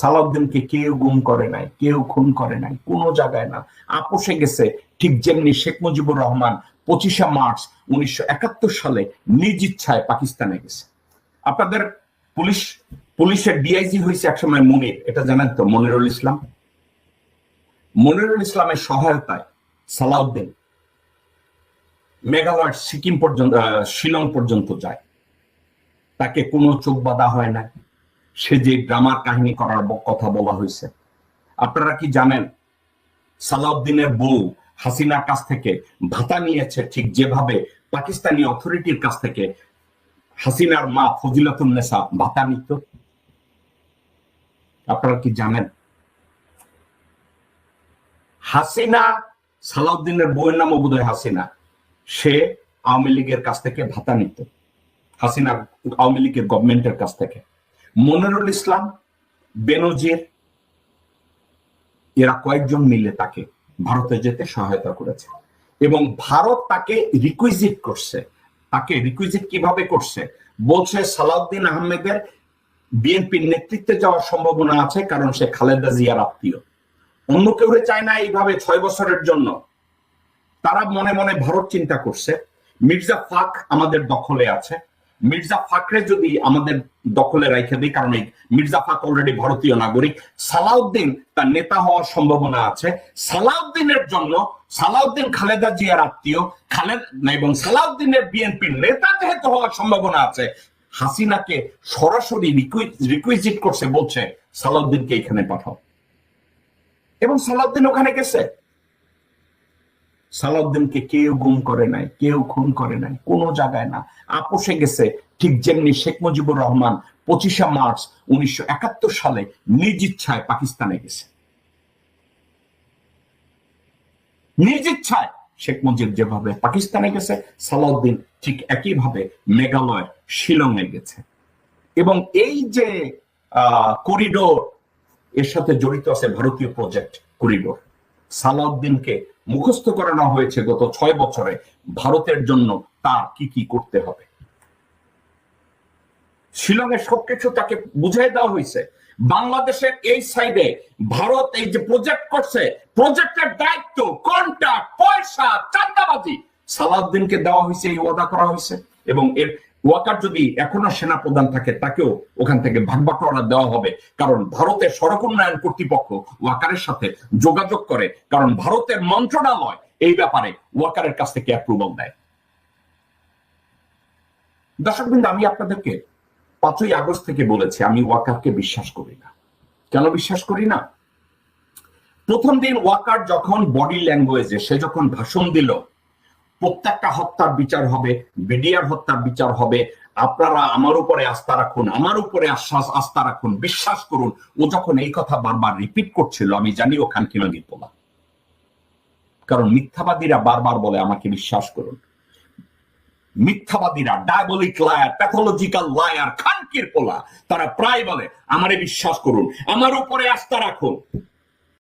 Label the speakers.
Speaker 1: সালাউদ্দিনকে কেউ গুম করে নাই, কেউ খুন করে নাই, কোনো জায়গায় না। আপোষে গেছে ঠিক যেমনি শেখ মুজিবুর রহমান পঁচিশে মার্চ উনিশশো একাত্তর সালে নিজ ইচ্ছায় পাকিস্তানে গেছে। আপনাদের পুলিশ, পুলিশের ডিআইজি হয়েছে একসময় মনির, এটা জানেন তো, মনিরুল ইসলাম। মনিরুল ইসলামের সহায়তায় সালাউদ্দিন মেঘালয়, সিকিম পর্যন্ত শিলং পর্যন্ত যায়। তাকে কোনো চোখ বাঁধা হয় না সে যে ড্রামার কাহিনী করার কথা বলা হয়েছে। আপনারা কি জানেন, সালাউদ্দিনের বউ হাসিনার কাছ থেকে ভাতা নিয়েছে ঠিক যেভাবে পাকিস্তানি অথরিটির কাছ থেকে। হাসিনার মা ফজিলাতুন্নেসা ভাতা নিত। আপনারা কি জানেন? হাসিনা, সালাউদ্দিনের বউয়ের নামও বোধহয় হাসিনা। সে আওয়ামী লীগের কাছ থেকে ভাতা নিত। হাসিনা আওয়ামী লীগের গভর্নমেন্টের কাছ থেকে। মনিরুল ইসলাম, বেনজির, এরা কয়েকজন মিলে তাকে ভারতে যেতে সহায়তা করেছে। এবং ভারত তাকে রিকুইজিট করছে। তাকে রিকুইজিট কীভাবে করছে? বলছে সালাউদ্দিন আহমেদের বিএনপির নেতৃত্বে যাওয়ার সম্ভাবনা আছে, কারণ সে খালেদা জিয়ার আত্মীয়। অন্য কেউ চায় না এইভাবে ছয় বছরের জন্য। তারা মনে মনে ভারত চিন্তা করছে। মির্জা ফাক আমাদের দখলে আছে। মির্জা ফাকরে যদি আমাদের দখলে রেখে দিই, কারণ মির্জা ফাক অলরেডি ভারতীয় নাগরিক, সালাউদ্দিন তার নেতা হওয়ার সম্ভাবনা আছে। সালাউদ্দিনের জন্য সালাউদ্দিন খালেদা জিয়ার আত্মীয়, খালেদ এবং সালাউদ্দিনের বিএনপির নেতা যেহেতু হওয়ার সম্ভাবনা আছে, হাসিনাকে সরাসরি রিকুইজিট করছে, বলছে, সালাউদ্দিনকে এখানে পাঠাও। এবং সালাউদ্দিন ওখানে গেছে। সালাউদ্দিনকে কেউ গুম করে নাই, কেউ খুন করে নাই, কোনো জায়গায় না। আপোষে গেছে ঠিক যেমনি শেখ মুজিবুর রহমান পঁচিশে মার্চ উনিশশো একাত্তর সালে নিজ ইচ্ছায় পাকিস্তানে গেছে। নিজ ইচ্ছায় শেখ মুজিব যেভাবে পাকিস্তানে গেছে, সালাউদ্দিন ঠিক একইভাবে মেঘালয় শিলংয়ে গেছে। এবং এই যে করিডোর, এর সাথে জড়িত আছে ভারতীয় প্রজেক্ট করিডোর। সালাউদ্দিনকে মুখস্থ করানো হয়েছে গত ছয় বছরে। ভারতের জন্য তার কি কি করতে হবে? শিলংয়ের সবকিছু তাকে বুঝাই দেওয়া হয়েছে। বাংলাদেশের এই সাইডে ভারত এই যে প্রজেক্ট করছে প্রজেক্টের দায়িত্ব কন্ট্রাক্ট পয়সা চান্দাবাজি সালাউদ্দিনকে দেওয়া হয়েছে, এই ওয়াদা করা হয়েছে, এবং এর ওয়াকার যদি এখনও সেনা প্রধান থাকে, তাকেও ওখান থেকে ভাগ বাটোয়ারা দেওয়া হবে। কারণ ভারতের সড়ক উন্নয়ন কর্তৃপক্ষ ওয়াকারের সাথে যোগাযোগ করে, কারণ ভারতের মন্ত্রণালয় এই ব্যাপারে ওয়াকারের কাছ থেকে অ্যাপ্রুভাল দেয়। দর্শক বিন্দু, আমি আপনাদেরকে পাঁচই আগস্ট থেকে বলেছি, আমি ওয়াকারকে বিশ্বাস করি না। কেন বিশ্বাস করি না? প্রথম দিন ওয়াকার যখন বডি ল্যাঙ্গুয়েজে সে যখন ভাষণ দিল প্রত্যেকটা হত্যার বিচার হবে বিডিআর হত্যার বিচার হবে। আপনারা আমার উপরে আস্থা রাখুন, আমার উপরে আশ্বাস, আস্থা রাখুন, বিশ্বাস করুন। ও যখন এই কথা বারবার রিপিট করছিল, আমি জানি ও খানকিনগির পোলা কারণ মিথ্যাবাদীরা বারবার বলে, আমাকে বিশ্বাস করুন। মিথ্যাবাদীরা ডায়াবলিক লায়ার প্যাথোলজিক্যাল লায়ার খানকির পোলা, তারা প্রায় বলে, আমারে বিশ্বাস করুন, আমার উপরে আস্থা রাখুন।